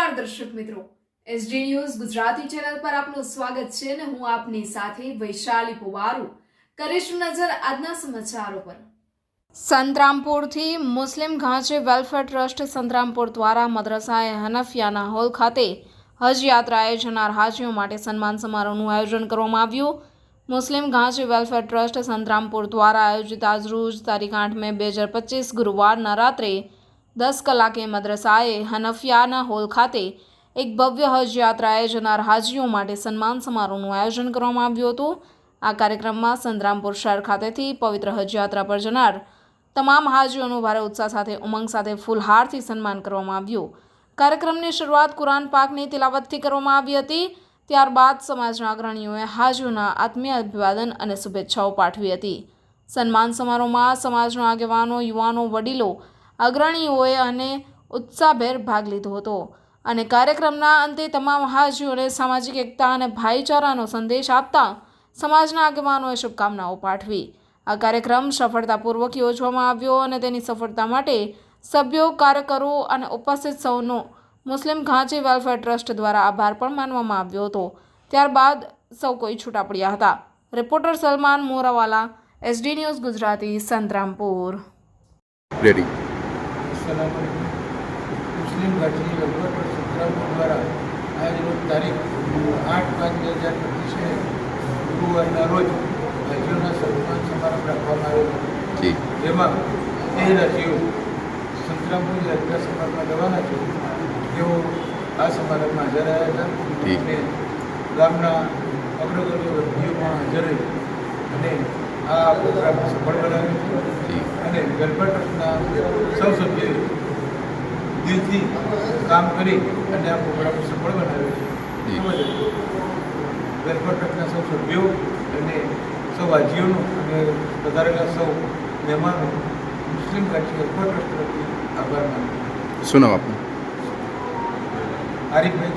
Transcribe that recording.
નમસ્કાર દર્શક મિત્રો. એસડી ન્યૂઝ ગુજરાતી ચેનલ પર આપનું સ્વાગત છે અને હું આપની સાથે વૈશાલી પુવારુ. કરીશું નજર આજના સમાચારો પર. સંતરામપુરથી મુસ્લિમ ઘાંચે વેલફેર ટ્રસ્ટ સંતરામપુર દ્વારા મદ્રસાએ હનફિયાના હોલ ખાતે હજ યાત્રાએ જનાર હાજીઓ માટે સન્માન સમારોહનું આયોજન કરવામાં આવ્યું. મુસ્લિમ ઘાંચી વેલફેર ટ્રસ્ટ સંતરામપુર દ્વારા આયોજિત આજરોજ તારીખ આઠ મે બે હજાર પચીસ ગુરુવારના રાત્રે દસ કલાકે મદ્રસાએ હનફિયાના હોલ ખાતે એક ભવ્ય હજ યાત્રાએ જનાર હાજીઓ માટે સન્માન સમારોહનું આયોજન કરવામાં આવ્યું હતું. આ કાર્યક્રમમાં સંતરામપુર શહેર ખાતેથી પવિત્ર હજ યાત્રા પર જનાર તમામ હાજીઓનું ભારે ઉત્સાહ સાથે, ઉમંગ સાથે, ફૂલહારથી સન્માન કરવામાં આવ્યું. કાર્યક્રમની શરૂઆત કુરાન પાકની તિલાવતથી કરવામાં આવી હતી. ત્યારબાદ સમાજના અગ્રણીઓએ હાજીઓના આત્મીય અભિવાદન અને શુભેચ્છાઓ પાઠવી હતી. સન્માન સમારોહમાં સમાજના આગેવાનો, યુવાનો, વડીલો અગ્રણીઓએ અને ઉત્સાહભેર ભાગ લીધો હતો. અને કાર્યક્રમના અંતે તમામ હાજીઓને સામાજિક એકતા અને ભાઈચારાનો સંદેશ આપતા સમાજના આગેવાનોએ શુભકામનાઓ પાઠવી. આ કાર્યક્રમ સફળતાપૂર્વક યોજવામાં આવ્યો અને તેની સફળતા માટે સભ્યો, કાર્યકરો અને ઉપસ્થિત સૌનો મુસ્લિમ ઘાંચી વેલફેર ટ્રસ્ટ દ્વારા આભાર પણ માનવામાં આવ્યો હતો. ત્યારબાદ સૌ કોઈ છૂટા પડ્યા હતા. Reporter Salman Morawala, SD news Gujarati, Santrampur. Ready. સલામ મુસ્લિમ ઘાટી લગભગ સંગ્રામો દ્વારા આજ રોજ તારીખ આઠ પાંચ બે હજાર પચીસે ગુરુવારના રોજ રાજ્યોના સન્માન સમારંભ રાખવામાં આવેલો. જી. જેમાં તે રાજ્યો સંતરામપુર યાત્રા સમારંભમાં જવાના છે. તેઓ આ સમારંભમાં હાજર રહ્યા હતા અને ગામના અગ્રગણ્ય વ્યક્તિઓ પણ હાજર રહી અને આ પ્રોગ્રામ સફળ બનાવ્યો. અને વેલફેર ટ્રસ્ટના સૌ સભ્યોએ દિલથી કામ કરી અને આ પ્રોગ્રામ સફળ બનાવ્યો છે. વેલફેર ટ્રસ્ટના સૌ સભ્યો અને સૌ વાજીઓનો અને વધારેલા સૌ મહેમાનો મુસ્લિમ કચ્છ વેલફેર ટ્રસ્ટ તરફથી આભાર માનું શું નામ આપનું? આરીફભાઈ